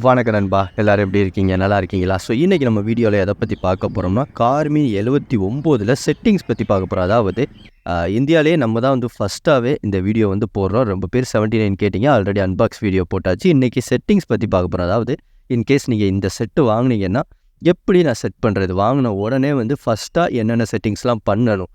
வணக்க நண்பா. எல்லோரும் எப்படி இருக்கீங்க? நல்லா இருக்கீங்களா? ஸோ இன்றைக்கி நம்ம வீடியோவில் எதை பற்றி பார்க்க போகிறோம்னா கார்மி எழுபத்தி ஒம்போதில் செட்டிங்ஸ் பற்றி பார்க்க போகிறோம் அதாவது இந்தியாவிலே நம்ம தான் வந்து ஃபஸ்ட்டாகவே இந்த வீடியோ வந்து போடுறோம். ரொம்ப பேர் செவன்ட்டி நைன் கேட்டிங்க. ஆல்ரெடி அன்பாக்ஸ் வீடியோ போட்டாச்சு. இன்றைக்கி செட்டிங்ஸ் பற்றி பார்க்க போகிறோம் அதாவது இன்கேஸ் நீங்கள் இந்த செட்டு வாங்கினீங்கன்னா எப்படி நான் செட் பண்ணுறது வாங்கின உடனே வந்து ஃபஸ்ட்டாக என்னென்ன செட்டிங்ஸ்லாம் பண்ணணும்?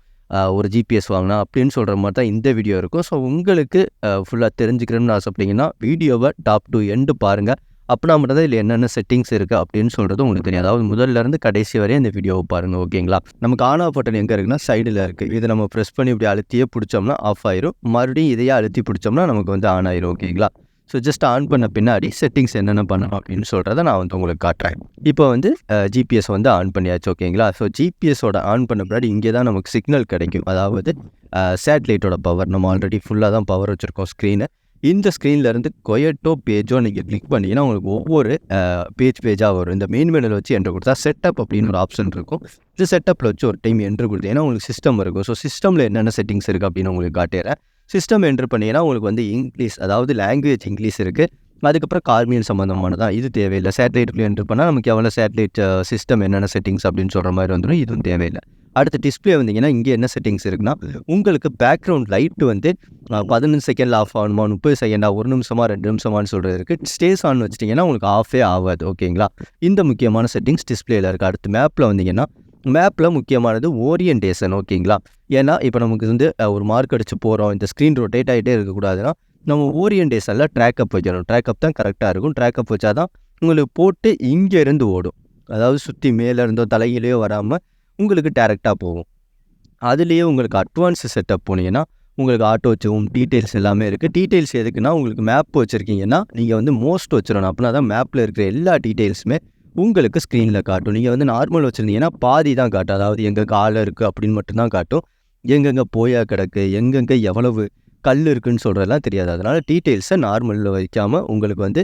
ஒரு ஜிபிஎஸ் வாங்கினா அப்படின்னு சொல்கிற மாதிரி தான் இந்த வீடியோ இருக்கும். ஸோ உங்களுக்கு ஃபுல்லாக தெரிஞ்சுக்கணும்னு ஆசைப்பட்டீங்கன்னா வீடியோவை டாப் டு எண்டு பாருங்கள் அப்படின்னா மட்டும் தான் இதில் என்னென்ன செட்டிங்ஸ் இருக்குது அப்படின்னு சொல்கிறது உங்களுக்கு தெரியும். அதாவது முதல்ல இருந்து கடைசி வரையும் இந்த வீடியோவை பாருங்கள் ஓகேங்களா? நமக்கு ஆன் ஆஃப் பட்டன் எங்கே இருக்குன்னா சைடில் இருக்குது இதை நம்ம ப்ரெஸ் பண்ணி இப்படி அழுத்தியே பிடிச்சோம்னா ஆஃப் ஆயிரும். மறுபடியும் இதையே அழுத்தி பிடிச்சோம்னா நமக்கு வந்து ஆன் ஆயிரும் ஓகேங்களா? ஸோ ஜஸ்ட் ஆன் பண்ண பின்னாடி செட்டிங்ஸ் என்னென்ன பண்ணணும் அப்படின்னு சொல்கிறத நான் வந்து உங்களுக்கு காட்டுறேன். இப்போ வந்து ஜிபிஎஸ் வந்து ஆன் பண்ணியாச்சு ஓகேங்களா? ஸோ ஜிபிஎஸோட ஆன் பண்ண பின்னாடி இங்கே தான் நமக்கு சிக்னல் கிடைக்கும். அதாவது சேட்டலைட்டோட பவர் நம்ம ஆல்ரெடி ஃபுல்லாக தான் பவர் வச்சுருக்கோம் ஸ்க்ரீனை இந்த ஸ்க்ரீனில் இருந்து கொயட்டோ பேஜோ நீங்கள் கிளிக் பண்ணிங்கன்னா உங்களுக்கு ஒவ்வொரு பேஜ் பேஜாக வரும். இந்த மெயின் மெனில் வச்சு என்ட்ரு கொடுத்தா செட்டப் அப்படின்னு ஒரு ஆப்ஷன் இருக்கும். இந்த செட்டப்பில் வச்சு ஒரு டைம் என்ட்ரு கொடுத்தீங்கன்னா உங்களுக்கு சிஸ்டம் இருக்கும். ஸோ சிஸ்டமில் என்னென்ன செட்டிங்ஸ் இருக்குது அப்படின்னு உங்களுக்கு காட்டுறேன். சிஸ்டம் என்ட்ரு பண்ணிங்கன்னா உங்களுக்கு வந்து இங்கிலீஷ் அதாவது லாங்குவேஜ் இங்கிலீஷ் இருக்குது அதுக்கப்புறம் கார்மியன் சம்மந்தமானதான் இது தேவையில்லை. சேட்டலைட்டுக்குள்ளே என்ட்ரு பண்ணால் நமக்கு எவ்வளோ சேட்டலைட் சிஸ்டம் என்னென்ன செட்டிங்ஸ் அப்படின்னு சொல்கிற மாதிரி வந்துடும் இதுவும் தேவையில்லை. அடுத்து டிஸ்பிளே வந்தீங்கன்னா இங்கே என்ன செட்டிங்ஸ் இருக்குன்னா உங்களுக்கு பேக்ரவுண்ட் லைட் வந்து பதினஞ்சு செகண்ட் ஆஃப் ஆகணுமா முப்பது செகண்டா ஒரு நிமிஷமா ரெண்டு நிமிஷமான்னு சொல்கிறது இருக்குது ஸ்டேஸ் ஆன் வச்சிட்டிங்கன்னா உங்களுக்கு ஆஃபே ஆகாது ஓகேங்களா இந்த முக்கியமான செட்டிங்ஸ் டிஸ்பிளேல இருக்குது அடுத்து மேப்பில் வந்தீங்கன்னா மேப்பில் முக்கியமானது ஓரியன்டேஷன் ஓகேங்களா ஏன்னா இப்போ நமக்கு வந்து ஒரு மார்க் அடித்து போகிறோம் இந்த ஸ்க்ரீன் ரொட்டேட் ஆகிட்டே இருக்கக்கூடாதுன்னா நம்ம ஓரியன்டேஷனில் ட்ராக்கப் வைக்கணும். ட்ராக்கப் தான் கரெக்டாக இருக்கும். ட்ராக்கப் வச்சா தான் உங்களுக்கு போட்டு இங்கேருந்து ஓடும். அதாவது சுற்றி மேலே இருந்தோ தலையிலையோ வராமல் உங்களுக்கு டேரெக்டாக போகும். அதுலேயே உங்களுக்கு அட்வான்ஸ் செட்டப் போனீங்கன்னா உங்களுக்கு ஆட்டோ வச்சுவும் டீட்டெயில்ஸ் எல்லாமே இருக்குது டீட்டெயில்ஸ் எதுக்குன்னா உங்களுக்கு மேப் வச்சுருக்கீங்கன்னா நீங்கள் வந்து மோஸ்ட் வச்சிடணும் அப்படின்னா தான் மேப்பில் இருக்கிற எல்லா டீட்டெயில்ஸுமே உங்களுக்கு ஸ்க்ரீனில் காட்டும். நீங்கள் வந்து நார்மல் வச்சுருந்தீங்கன்னா பாதி தான் காட்டும். அதாவது எங்கே காலை இருக்குது அப்படின்னு மட்டும்தான் காட்டும். எங்கெங்கே போயா கிடக்கு எங்கெங்கே எவ்வளவு கல் இருக்குன்னு சொல்கிறதெல்லாம் தெரியாது. அதனால் டீட்டெயில்ஸை நார்மலில் வைக்காமல் உங்களுக்கு வந்து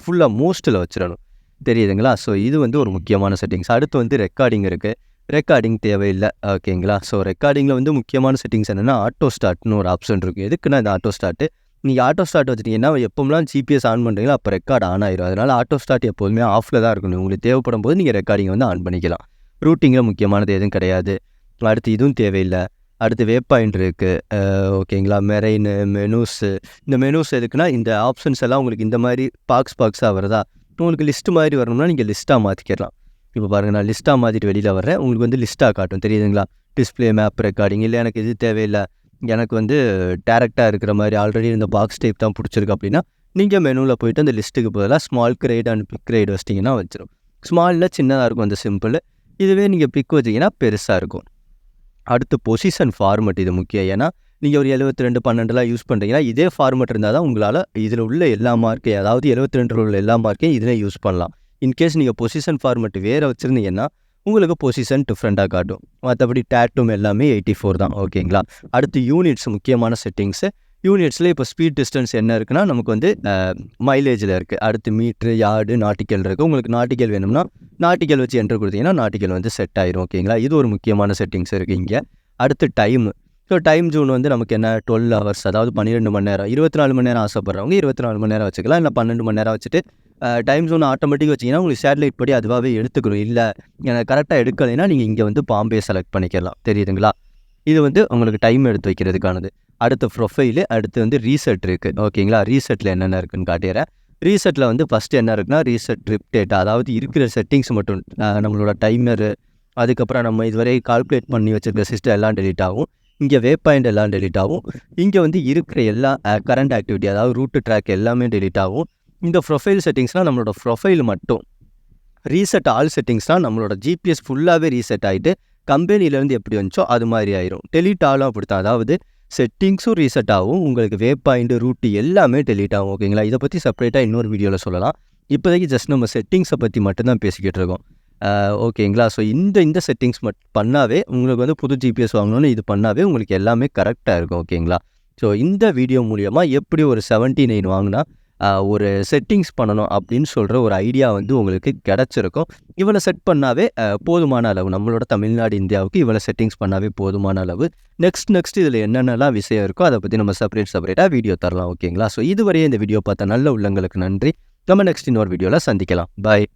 ஃபுல்லாக மோஸ்ட்டில் வச்சிடணும் தெரியுதுங்களா? ஸோ இது வந்து ஒரு முக்கியமான செட்டிங்ஸ் அடுத்து வந்து ரெக்கார்டிங் இருக்குது ரெக்கார்டிங் தேவையில்லை. ஓகேங்களா? ஸோ ரெக்கார்டிங்கில் வந்து முக்கியமான செட்டிங்ஸ் என்னென்னா ஆட்டோ ஸ்டார்ட்னு ஒரு ஆப்ஷன் இருக்குது எதுக்குன்னா இந்த ஆட்டோ ஸ்டார்ட்டு நீங்கள் ஆட்டோ ஸ்டார்ட் வச்சுட்டிங்கன்னா எப்போம்லாம் ஜிபிஎஸ் ஆன் பண்ணுறீங்களோ அப்போ ரெக்கார்ட் ஆன் ஆயிரும். அதனால் ஆட்டோ ஸ்டார்ட் எப்போதுமே ஆஃபில் தான் இருக்கணும். உங்களுக்கு தேவைப்படும் போது நீங்கள் ரெக்கார்டிங் வந்து ஆன் பண்ணிக்கலாம். ரூட்டிங்கில் முக்கியமானது எதுவும் கிடையாது. அடுத்து இதுவும் தேவையில்லை. அடுத்து வேப் பாயிண்ட் இருக்குது ஓகேங்களா? மெரெயின் மெனூஸு இந்த மெனூஸ் எதுக்குன்னா இந்த ஆப்ஷன்ஸ் எல்லாம் உங்களுக்கு இந்த மாதிரி பாக்ஸ் பாக்ஸாக வருதா? உங்களுக்கு லிஸ்ட் மாதிரி வரணும்னா நீங்கள் லிஸ்ட்டாக மாற்றிக்கலாம் இப்போ பாருங்கள் நான் லிஸ்ட்டாக மாற்றிட்டு வெளியில் வர்றேன். உங்களுக்கு வந்து லிஸ்ட்டாக காட்டும். தெரியுதுங்களா? டிஸ்பிளே மேப் ரெக்கார்டிங் இல்லை எனக்கு இது தேவையில்லை. எனக்கு வந்து டேரெக்டாக இருக்கிற மாதிரி ஆல்ரெடி இந்த பாக்ஸ் டைப் தான் பிடிச்சிருக்கு அப்படின்னா நீங்கள் மெனுவில் போயிட்டு அந்த லிஸ்ட்டுக்கு பதிலாக small great and big great வச்சிட்டிங்கன்னா வச்சிடும் ஸ்மாலில் சின்னதாக இருக்கும் அந்த சிம்பிள் இதுவே நீங்கள் பிக் வச்சிங்கன்னா பெருசாக இருக்கும். அடுத்து பொசிஷன் ஃபார்மெட் இது முக்கியம். ஏன்னா நீங்கள் ஒரு எழுபத்தி ரெண்டு பன்னெண்டுலாம் யூஸ் பண்ணுறீங்கன்னா இதே ஃபார்மெட் இருந்தால் தான் உங்களால் இதில் உள்ள எல்லா மார்க்கையும் அதாவது எழுபத்தி ரெண்டில் உள்ள எல்லா மார்க்கையும் இதில் யூஸ் பண்ணலாம். இன்கேஸ் நீங்கள் பொசிஷன் ஃபார்மெட் வேறு வச்சுருந்தீங்கன்னா உங்களுக்கு பொசிஷன் டிஃப்ரெண்ட்டாக காட்டும். மற்றபடி டேட்டும் எல்லாமே எயிட்டி ஃபோர் தான் ஓகேங்களா? அடுத்து யூனிட்ஸ் முக்கியமான செட்டிங்ஸு யூனிட்ஸில் இப்போ ஸ்பீட் டிஸ்டன்ஸ் என்ன இருக்குன்னா நமக்கு வந்து மைலேஜில் இருக்குது அடுத்து மீட்ரு யார்டு நாட்டிக்கல் இருக்குது உங்களுக்கு நாட்டிக்கல் வேணும்னா நாட்டிக்கல் வச்சு என்ட்ரு கொடுத்தீங்கன்னா நாட்டிக்கல் வந்து செட் ஆயிரும் ஓகேங்களா? இது ஒரு முக்கியமான செட்டிங்ஸ் இருக்குது இங்கே. அடுத்து டைம் ஸோ டைம் ஜோன் வந்து நமக்கு என்ன? டுவெல் ஹவர்ஸ் அதாவது பன்னிரெண்டு மணி நேரம். இருபத்தி நாலு மணி நேரம் ஆசைப்பட்றவங்க இருபத்தி நாலு மணி நேரம் வச்சுக்கலாம். இல்லை பன்னெண்டு மணி நேரம் வச்சுட்டு டைம் ஜோன் ஆட்டோமேட்டிக் வச்சிங்கன்னா உங்களுக்கு சேட்டலைட் படி அதுவாகவே எடுத்துக்கணும். இல்லை எனக்கு கரெக்டாக எடுக்கலைன்னா நீங்கள் இங்கே வந்து பாம்பே செலக்ட் பண்ணிக்கலாம். தெரியுதுங்களா? இது வந்து உங்களுக்கு டைம் எடுத்து வைக்கிறதுக்கானது. அடுத்து ப்ரொஃபைலு அடுத்து வந்து ரீசெட் இருக்குது ஓகேங்களா? ரீசெட்டில் என்னென்ன இருக்குன்னு காட்டிடுறேன் ரீசெட்டில் வந்து ஃபஸ்ட்டு என்ன இருக்குன்னா ரீசெட் ட்ரிப் டேட்டா அதாவது இருக்கிற செட்டிங்ஸ் மட்டும் நம்மளோட டைமரு அதுக்கப்புறம் நம்ம இதுவரை கால்குலேட் பண்ணி வச்சுருக்க சிஸ்டம் எல்லாம் டெலிட் ஆகும். இங்கே வே பாயிண்ட் எல்லாம் டெலிட் ஆகும். இங்கே வந்து இருக்கிற எல்லா கரண்ட் ஆக்டிவிட்டி அதாவது ரூட்டு ட்ராக் எல்லாமே டெலிட் ஆகும். இந்த ப்ரொஃபைல் செட்டிங்ஸ்னால் நம்மளோட ப்ரொஃபைல் மட்டும். ரீசெட் ஆல் செட்டிங்ஸ்னால் நம்மளோட ஜிபிஎஸ் ஃபுல்லாகவே ரீசெட் ஆகிட்டு கம்பெனிலேருந்து எப்படி வந்துச்சோ அது மாதிரி ஆயிரும். டெலிட் ஆலும் அப்படித்தான் அதாவது செட்டிங்ஸும் ரீசெட் ஆகும் உங்களுக்கு வே பாயிண்ட் ரூட்டு எல்லாமே டெலிட் ஆகும் ஓகேங்களா இதை பற்றி செப்பரேட்டாக இன்னொரு வீடியோவில் சொல்லலாம். இப்போதைக்கு ஜஸ்ட் நம்ம செட்டிங்ஸை பற்றி மட்டும்தான் பேசிக்கிட்டு இருக்கோம். ஓகேங்களா ஸோ இந்த இந்த செட்டிங்ஸ் மட் பண்ணாவே உங்களுக்கு வந்து புது ஜிபிஎஸ் வாங்கணும்னு இது பண்ணாவே உங்களுக்கு எல்லாமே கரெக்டாக இருக்கும் ஓகேங்களா ஸோ இந்த வீடியோ மூலியமாக எப்படி ஒரு செவன்ட்டி நைன் வாங்கினா ஒரு செட்டிங்ஸ் பண்ணணும் அப்படின்னு சொல்கிற ஒரு ஐடியா வந்து உங்களுக்கு கிடச்சிருக்கும். இவனை செட் பண்ணாவே போதுமான அளவு. நம்மளோட தமிழ்நாடு இந்தியாவுக்கு இவனை செட்டிங்ஸ் பண்ணாவே போதுமான அளவு. நெக்ஸ்ட் நெக்ஸ்ட் இதில் என்னென்னலாம் விஷயம் இருக்கோ அதை பற்றி நம்ம செப்பரேட் செப்பரேட்டாக வீடியோ தரலாம் ஓகேங்களா ஸோ இதுவரையே இந்த வீடியோ பார்த்த நல்ல உள்ளங்களுக்கு நன்றி. நம்ம நெக்ஸ்ட் இன்னொரு வீடியோவில் சந்திக்கலாம். பாய்